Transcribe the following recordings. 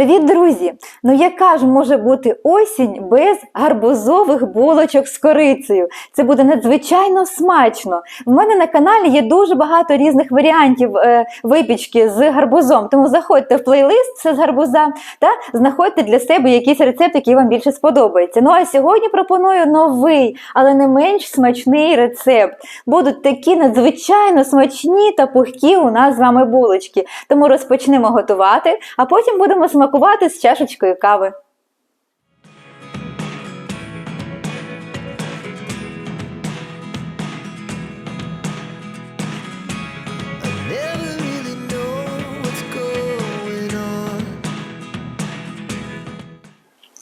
Привіт, друзі! Ну яка ж може бути осінь без гарбузових булочок з корицею? Це буде надзвичайно смачно. В мене на каналі є дуже багато різних варіантів е, випічки з гарбузом. Тому заходьте в плейлист все з гарбуза та знаходьте для себе якийсь рецепт, який вам більше сподобається. Ну а сьогодні пропоную новий, але не менш смачний рецепт. Будуть такі надзвичайно смачні та пухкі у нас з вами булочки. Тому розпочнемо готувати, а потім будемо смакувати з чашечкою кави.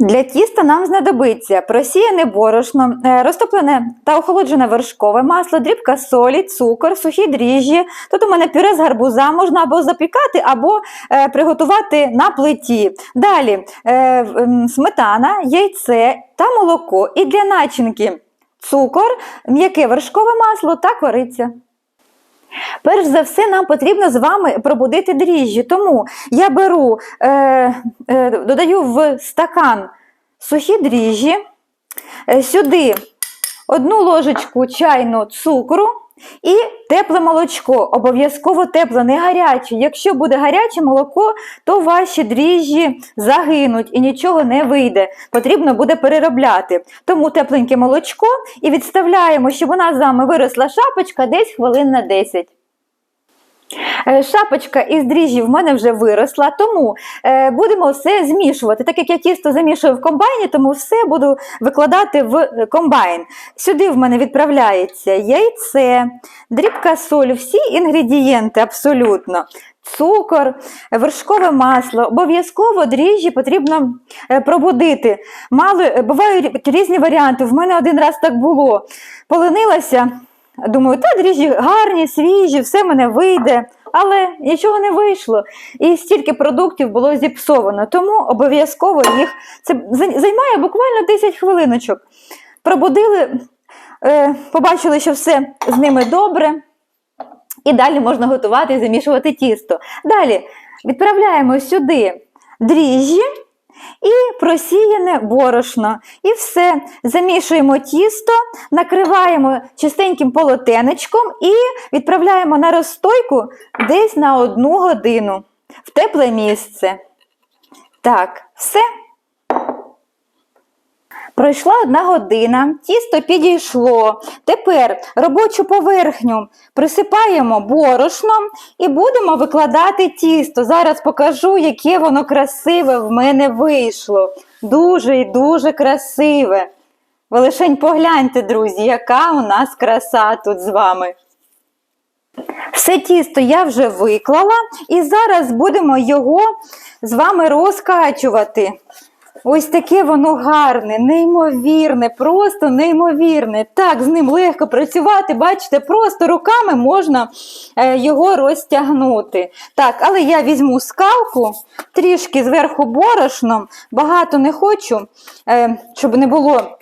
Для тіста нам знадобиться просіяне борошно, е, розтоплене та охолоджене вершкове масло, дрібка солі, цукор, сухі дріжджі. Тут у мене пюре з гарбуза можна або запікати, або е, приготувати на плиті. Далі е, сметана, яйце та молоко. І для начинки цукор, м'яке вершкове масло та кориця. Перш за все, нам потрібно з вами пробудити дріжджі. Тому я беру, е, е, додаю в стакан сухі дріжджі, е, сюди одну ложечку чайну цукру і тепле молочко. Обов'язково тепле, не гаряче. Якщо буде гаряче молоко, то ваші дріжджі загинуть і нічого не вийде. Потрібно буде переробляти. Тому тепленьке молочко і відставляємо, щоб у нас з вами виросла шапочка десь хвилин на 10. Е, Шапочка із дріжджів в мене вже виросла, тому е, будемо все змішувати. Так як я тісто замішую в комбайні, тому все буду викладати в е, комбайн. Сюди в мене відправляється яйце, дрібка соль, всі інгредієнти абсолютно. Цукор, вершкове масло, обов'язково дріжджі потрібно пробудити. Мало, бувають різні варіанти. В мене один раз так було. Поленилася, Думаю, та дріжджі гарні, свіжі, все мене вийде. Але нічого не вийшло. І стільки продуктів було зіпсовано. Тому обов'язково їх це займає буквально 10 хвилиночок. Пробудили, е, побачили, що все з ними добре. І далі можна готувати і замішувати тісто. Далі відправляємо сюди дріжджі і просіяне борошно. І все. Замішуємо тісто, накриваємо чистеньким полотенечком і відправляємо на розстойку десь на одну годину в тепле місце. Так, все. Пройшла одна година, тісто підійшло. Тепер робочу поверхню присипаємо борошном і будемо викладати тісто. Зараз покажу, яке воно красиве в мене вийшло. Дуже і дуже красиве. Ви лишень погляньте, друзі, яка у нас краса тут з вами. Все тісто я вже виклала, і зараз будемо його з вами розкачувати. Ось таке воно гарне, неймовірне, просто неймовірне. Так, з ним легко працювати, бачите, просто руками можна е, його розтягнути. Так, але я візьму скалку, трішки зверху борошном, багато не хочу, е, щоб не було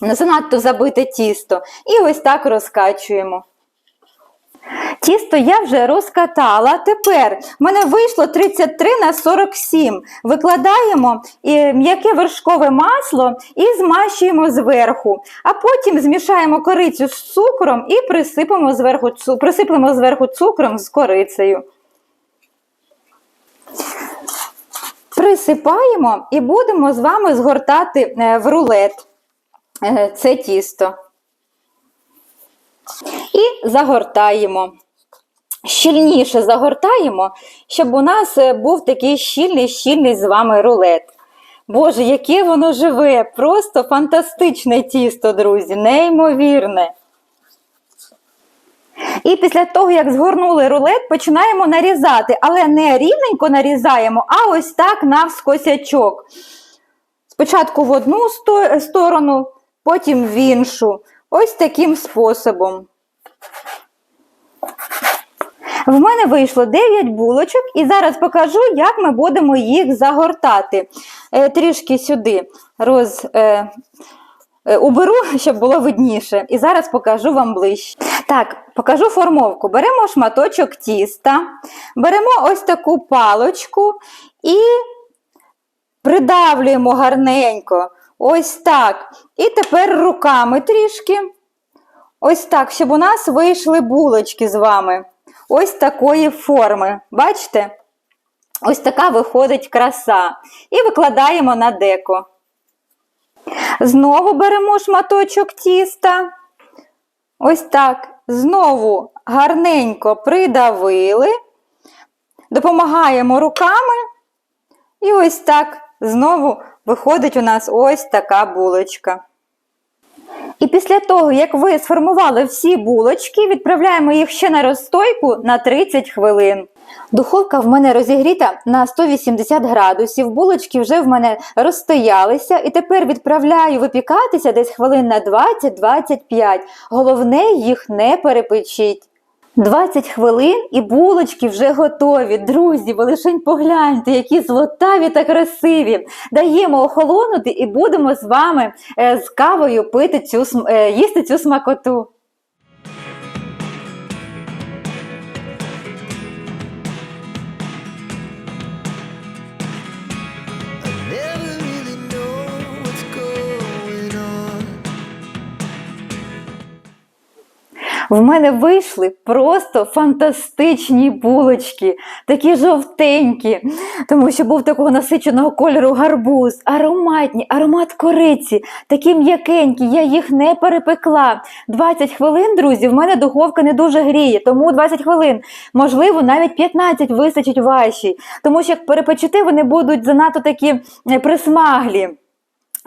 занадто забите тісто. І ось так розкачуємо. Тісто я вже розкатала. Тепер в мене вийшло 33 на 47. Викладаємо е, м'яке вершкове масло і змащуємо зверху. А потім змішаємо корицю з цукром і присипемо зверху, присиплемо зверху цукром з корицею. Присипаємо і будемо з вами згортати е, в рулет е, це тісто. І загортаємо. Щільніше загортаємо, щоб у нас е, був такий щільний, щільний з вами рулет. Боже, яке воно живе! Просто фантастичне тісто, друзі, неймовірне. І після того, як згорнули рулет, починаємо нарізати, але не рівненько нарізаємо, а ось так навскосячок. Спочатку в одну сторону, потім в іншу. Ось таким способом. В мене вийшло 9 булочок, і зараз покажу, як ми будемо їх загортати. Е, трішки сюди роз, е, е, уберу, щоб було видніше. І зараз покажу вам ближче. Так, покажу формовку. Беремо шматочок тіста, беремо ось таку палочку і придавлюємо гарненько. Ось так. І тепер руками трішки. Ось так, щоб у нас вийшли булочки з вами. Ось такої форми. Бачите? Ось така виходить краса. І викладаємо на деко. Знову беремо шматочок тіста. Ось так. Знову гарненько придавили. Допомагаємо руками. І ось так знову виходить у нас ось така булочка. І після того, як ви сформували всі булочки, відправляємо їх ще на розстойку на 30 хвилин. Духовка в мене розігріта на 180 градусів, булочки вже в мене розстоялися, і тепер відправляю випікатися десь хвилин на 20-25. Головне, їх не перепечіть. 20 хвилин і булочки вже готові. Друзі, ви лишень погляньте, які злотаві та красиві. Даємо охолонути і будемо з вами е, з кавою пити цю, е, їсти цю смакоту. В мене вийшли просто фантастичні булочки, такі жовтенькі, тому що був такого насиченого кольору гарбуз, ароматні, аромат кориці, такі м'якенькі, я їх не перепекла. 20 хвилин, друзі, в мене духовка не дуже гріє, тому 20 хвилин, можливо, навіть 15 вистачить вашій, тому що як перепечете, вони будуть занадто такі е, присмаглі.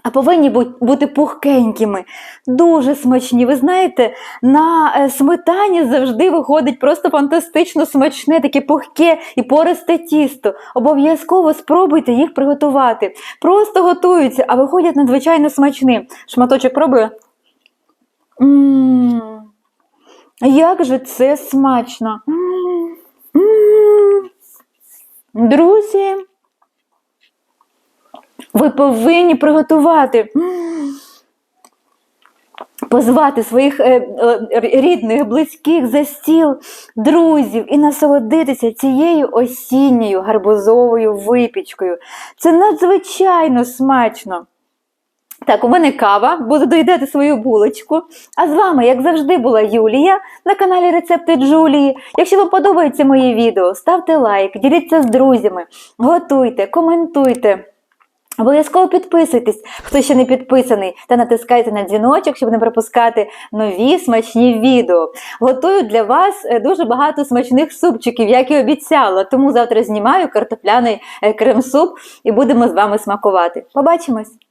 А повинні бути пухкенькими, дуже смачні. Ви знаєте, на е, сметані завжди виходить просто фантастично смачне, таке пухке і пористе тісто. Обов'язково спробуйте їх приготувати. Просто готуються, а виходять надзвичайно смачні. Шматочок пробую. М, Як же це смачно! М, м. Друзі. Ви повинні приготувати. Позвати своїх е, е, рідних, близьких за стіл, друзів і насолодитися цією осінньою гарбузовою випічкою. Це надзвичайно смачно. Так, у мене кава, буду доїдати свою булочку. А з вами, як завжди, була Юлія на каналі Рецепти Джулії. Якщо вам подобається моє відео, ставте лайк, діліться з друзями, готуйте, коментуйте. Обов'язково підписуйтесь, хто ще не підписаний, та натискайте на дзвіночок, щоб не пропускати нові смачні відео. Готую для вас е, дуже багато смачних супчиків, як і обіцяла. Тому завтра знімаю картопляний е, крем-суп і будемо з вами смакувати. Побачимось!